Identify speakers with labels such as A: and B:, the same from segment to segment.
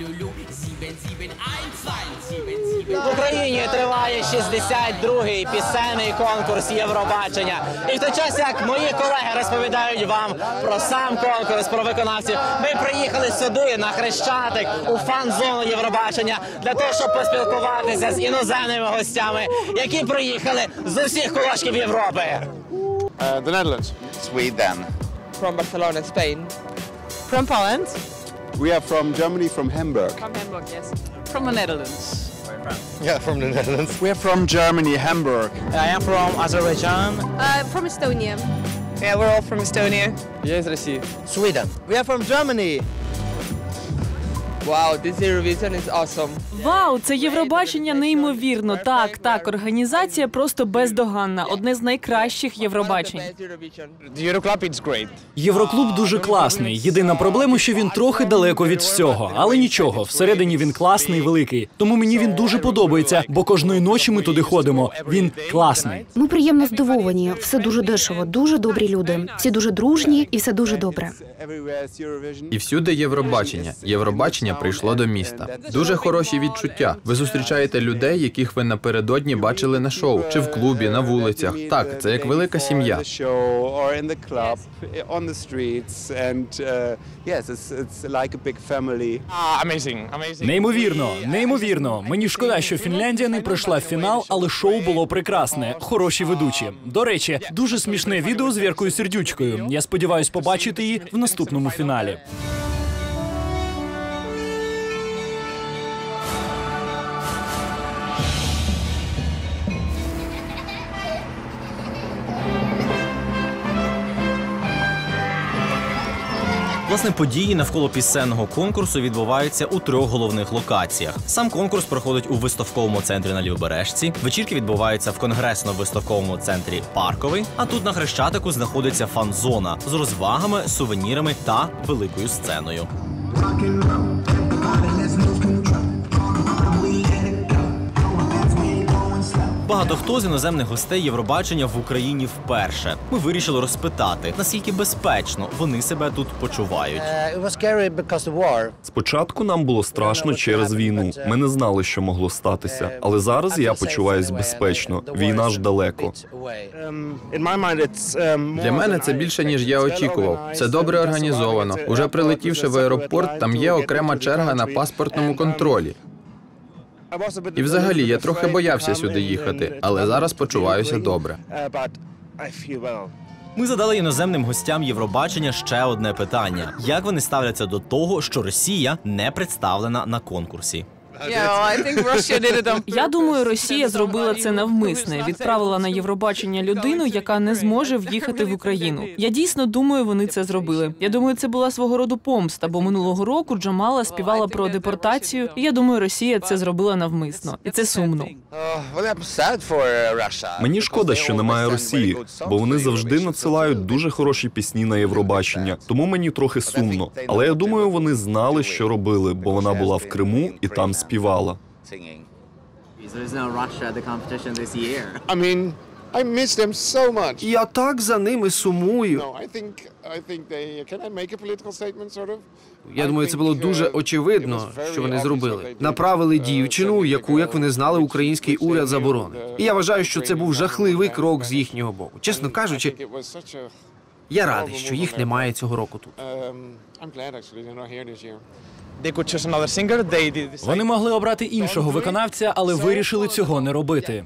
A: Lulu. 7712,
B: В Україні триває 62-й пісенний конкурс Євробачення. І в той час, як мої колеги розповідають вам про сам конкурс, про виконавців, ми приїхали сюди на Хрещатик у фан-зону Євробачення для того, щоб поспілкуватися з іноземними гостями, які приїхали з усіх кулачків Європи.
C: Uh, the Netherlands.
D: Sweden.
E: from Barcelona, Spain.
F: From Poland?
C: We are from Germany, from Hamburg.
E: From Hamburg, yes.
F: From the Netherlands.
D: Yeah, from the Netherlands.
C: We're from Germany, Hamburg.
B: I am from Azerbaijan.
G: Uh, from Estonia.
F: Yeah, we're all from Estonia.
E: Yes, Russia.
B: Sweden. We are from Germany.
E: Wow, this Eurovision is awesome.
H: Вау, це Євробачення неймовірно. Так, так, організація просто бездоганна. Одне з найкращих Євробачень.
I: Євроклуб дуже класний. Єдина проблема, що він трохи далеко від всього, але нічого. Всередині він класний, великий. Тому мені він дуже подобається, бо кожної ночі ми туди ходимо. Він класний.
G: Ми приємно здивовані. Все дуже дешево, дуже добрі люди. Всі дуже дружні і все дуже добре.
J: І всюди Євробачення. Євробачення прийшло до міста. Дуже хороші відчуття. Ви зустрічаєте людей, яких ви напередодні бачили на шоу, чи в клубі, на вулицях. Так, це як велика сім'я.
I: Неймовірно, неймовірно. Мені шкода, що Фінляндія не пройшла в фінал, але шоу було прекрасне. Хороші ведучі. До речі, дуже смішне відео з Віркою Сердючкою. Я сподіваюсь побачити її в наступному фіналі.
K: Власне, події навколо пісенного конкурсу відбуваються у трьох головних локаціях. Сам конкурс проходить у виставковому центрі на Лівобережці. Вечірки відбуваються в конгресно-виставковому центрі Парковий. А тут на хрещатику знаходиться фан-зона з розвагами, сувенірами та великою сценою. Багато хто з іноземних гостей Євробачення в Україні вперше. Ми вирішили розпитати, наскільки безпечно вони себе тут почувають.
B: It was scary because the war.
L: Спочатку нам було страшно через війну. Ми не знали, що могло статися. Але зараз я почуваюсь безпечно. Війна ж далеко.
J: Для мене це більше ніж я очікував. Це добре організовано. Уже прилетівши в аеропорт, там є окрема черга на паспортному контролі. І взагалі я трохи боявся сюди їхати, але зараз почуваюся добре.
K: Ми задали іноземним гостям Євробачення ще одне питання: як вони ставляться до того, що Росія не представлена на конкурсі?
F: Yeah, well, I think Russia did it on
H: Я думаю, Росія зробила це навмисне. Відправила на Євробачення людину, яка не зможе в'їхати в Україну. Я дійсно думаю, вони це зробили. Я думаю, це була свого роду помста, бо минулого року Джамала співала про депортацію. І я думаю, Росія це зробила навмисно, і це сумно.
L: Мені шкода, що немає Росії, бо вони завжди надсилають дуже хороші пісні на Євробачення. Тому мені трохи сумно. Але я думаю, вони знали, що робили, бо вона була в Криму і там співала.
C: I mean, I miss them so much.
E: Я так за ними сумую. Я думаю, це було дуже очевидно, що вони зробили. Направили дівчину, яку, як вони знали, український уряд заборонив. І я вважаю, що це був жахливий крок з їхнього боку. Чесно кажучи, я радий, що їх немає цього року тут.
I: Вони могли обрати іншого виконавця, але вирішили цього не робити.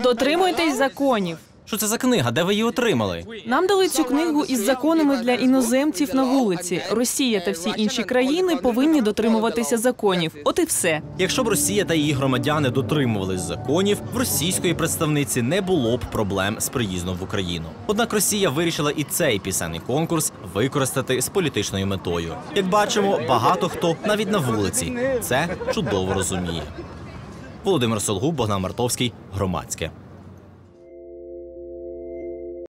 H: Дотримуйтесь законів.
K: Що це за книга? Де ви її отримали?
H: Нам дали цю книгу із законами для іноземців на вулиці. Росія та всі інші країни повинні дотримуватися законів. От і все.
K: Якщо б Росія та її громадяни дотримувались законів, в російської представниці не було б проблем з приїздом в Україну. Однак Росія вирішила і цей пісенний конкурс використати з політичною метою. Як бачимо, багато хто навіть на вулиці це чудово розуміє. Володимир Солгуб, Богдан Мартовський, громадське.